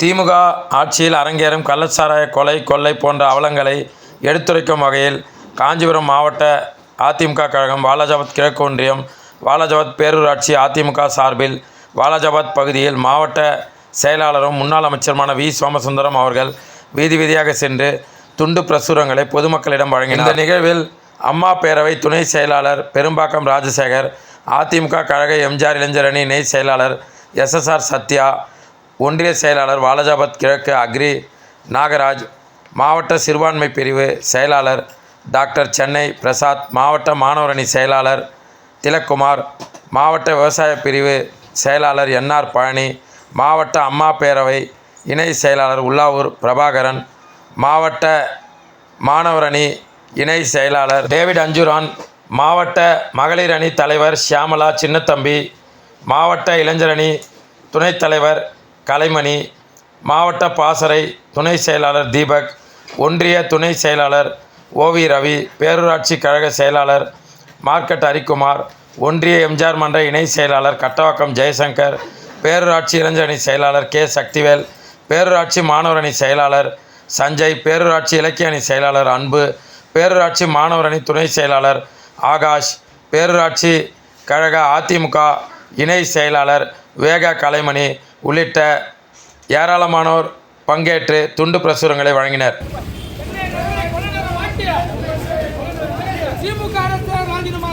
திமுக ஆட்சியில் அரங்கேறும் கள்ளச்சாராய கொலை கொள்ளை போன்ற அவலங்களை எடுத்துரைக்கும் வகையில் காஞ்சிபுரம் மாவட்ட அதிமுக கழகம் வாலாஜாபாத் கிழக்கு ஒன்றியம் வாலாஜாபாத் பேரூராட்சி அதிமுக சார்பில் வாலாஜாபாத் பகுதியில் மாவட்ட செயலாளரும் முன்னாள் அமைச்சருமான வி. சோமசுந்தரம் அவர்கள் வீதி வீதியாக சென்று துண்டு பிரசுரங்களை பொதுமக்களிடம் வழங்கினார். இந்த நிகழ்வில் அம்மா பேரவை துணை செயலாளர் பெரும்பாக்கம் ராஜசேகர் அதிமுக கழக எம்ஜிஆர் இளைஞரணி இணை செயலாளர் எஸ்எஸ்ஆர் சத்யா ஒன்றிய செயலாளர் வாலஜாபாத் கிழக்கு அக்ரி நாகராஜ் மாவட்ட சிறுபான்மை பிரிவு செயலாளர் டாக்டர் சென்னை பிரசாத் மாவட்ட மாணவரணி செயலாளர் திலக்குமார் மாவட்ட விவசாய பிரிவு செயலாளர் என்ஆர் பழனி மாவட்ட அம்மா பேரவை இணை செயலாளர் உல்லாவூர் பிரபாகரன் மாவட்ட மாணவரணி இணை செயலாளர் டேவிட் அஞ்சுரான் மாவட்ட மகளிர் அணி தலைவர் ஷியாமலா சின்னத்தம்பி மாவட்ட இளைஞரணி துணைத் தலைவர் கலைமணி மாவட்ட பாசறை துணை செயலாளர் தீபக் ஒன்றிய துணை செயலாளர் ஓவி ரவி பேரூராட்சி கழக செயலாளர் மார்க்கெட் ஹரிக்குமார் ஒன்றிய எம்ஜிஆர் மன்ற இணை செயலாளர் கட்டவாக்கம் ஜெயசங்கர் பேரூராட்சி இளைஞரணி செயலாளர் கே. சக்திவேல் பேரூராட்சி மாணவரணி செயலாளர் சஞ்சய் பேரூராட்சி இலக்கிய அணி செயலாளர் அன்பு பேரூராட்சி மாணவர் அணி துணை செயலாளர் ஆகாஷ் பேரூராட்சி கழக அதிமுக இணை செயலாளர் வேகா கலைமணி உள்ளிட்ட ஏராளமானோர் பங்கேற்று துண்டு பிரசுரங்களை வழங்கினர். திமுக நகர ராஜினாமா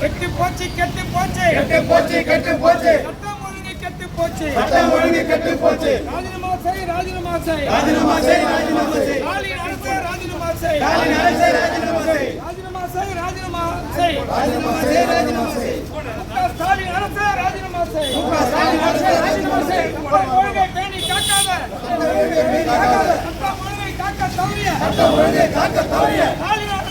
கெட்டு போச்சு கெட்டு போச்சு. கெட்டு போச்சு கெட்டு போச்சு. சட்டம் ஒழுங்கை கெட்டு போச்சு. சட்டம் ஒழுங்கு கெட்டு போச்சு. ராஜினாமா செய் ராஜினாமா செய். ராஜினாமா செய் ராஜினாமா செய். ஸ்டாலின் அரசு ராஜினாமா செய். ஸ்டாலின் அரசே ராஜினாமா செய். ராஜினாமா செய் ராஜினாமா செய். ராஜினாமா செய் ராஜினாமா செய். ஸ்டாலின் அரசு ராஜினாமா செய். ஸ்டாலின் அரசே ராஜினாமா செய். சட்டம் ஒழுங்கை பேணி காக்காத. சட்டம் ஒழுங்கை காக்க தவறிய. சட்டம் ஒழுங்கை காக்க தவறிய. ஸ்டாலின் அரசு ராஜினாமா செய்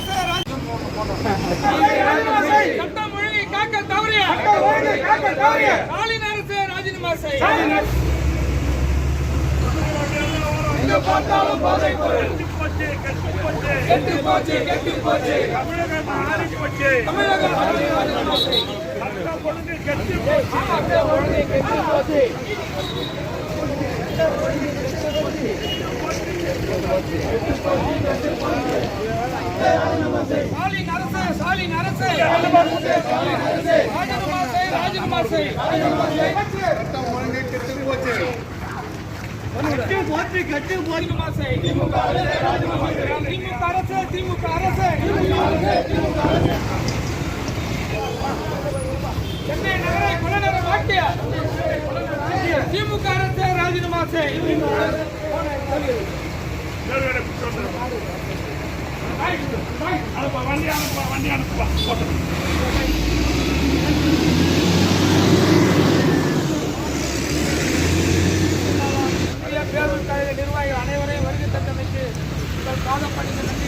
சட்டம் ஒழுங்கை காக்க தவறிய ஸ்டாலின் அரசு ராஜினாமா பார்த்தாலும் போதை பொருள் கெட்டு போச்சு கெட்டு போச்சு போச்சு தமிழகம் மாறி போச்சு ஒழுங்கு கெட்டு போச்சு ஸ்டாலின் அரசு ஸ்டாலின் அரசு. ராஜினாமா செய் ராஜினாமா செய். சட்டம் போச்சு கெட்டு போச்சு செய். திமுக அரசு திமுக அரசு. சென்னை நகரை திமுக அரசு ராஜினாமா செய். அனுப்பா வண்டி அனுப்பா வண்டி அனுப்பா பேருந்து நிர்வாகிகள் அனைவரையும் வருகை தந்தமைக்கு உங்கள் பாதப்பணிகள்